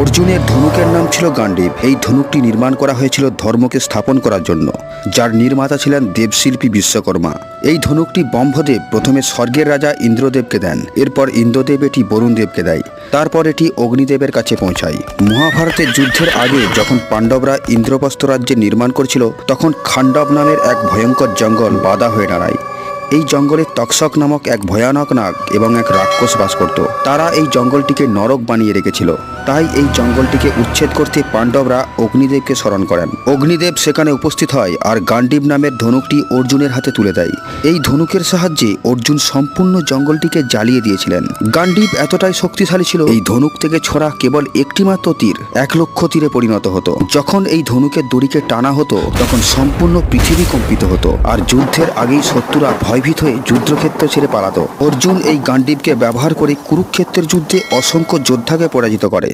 অর্জুনের ধনুকের নাম ছিল গান্ডীব। এই ধনুকটি নির্মাণ করা হয়েছিল ধর্মকে স্থাপন করার জন্য, যার নির্মাতা ছিলেন দেবশিল্পী বিশ্বকর্মা। এই ধনুকটি ব্রহ্মদেব প্রথমে স্বর্গের রাজা ইন্দ্রদেবকে দেন, এরপর ইন্দ্রদেব এটি বরুণদেবকে দেয়, তারপর এটি অগ্নিদেবের কাছে পৌঁছায়। মহাভারতের যুদ্ধের আগে যখন পাণ্ডবরা ইন্দ্রপ্রস্থ রাজ্যে নির্মাণ করছিল, তখন খাণ্ডব নামের এক ভয়ঙ্কর জঙ্গল বাধা হয়ে দাঁড়ায়। এই জঙ্গলে তকসক নামক এক ভয়ানক নাগ এবং এক রাক্ষস বাস করত। তারা এই জঙ্গলটিকে নরক বানিয়ে রেখেছিল। তাই এই জঙ্গলটিকে উচ্ছেদ করতে পাণ্ডবরা অগ্নিদেবকে স্মরণ করেন। অগ্নিদেব সেখানে উপস্থিত হয় আর গান্ডীব নামের ধনুকটি অর্জুনের হাতে তুলে দেয়। এই ধনুকের সাহায্যে অর্জুন সম্পূর্ণ জঙ্গলটিকে জ্বালিয়ে দিয়েছিলেন। গান্ডীব এতটাই শক্তিশালী ছিল, এই ধনুক থেকে ছড়া কেবল একটি মাত্র তীর এক লক্ষ তীরে পরিণত হতো। যখন এই ধনুকের দড়িকে টানা হতো, তখন সম্পূর্ণ পৃথিবী কম্পিত হতো। আর যুদ্ধের আগেই শত্রুরা ভয়ভীত হয়ে যুদ্ধক্ষেত্র ছেড়ে পালাত। অর্জুন এই গান্ডীবকে ব্যবহার করে কুরুক্ষেত্রের যুদ্ধে অসংখ্য যোদ্ধাকে পরাজিত করে।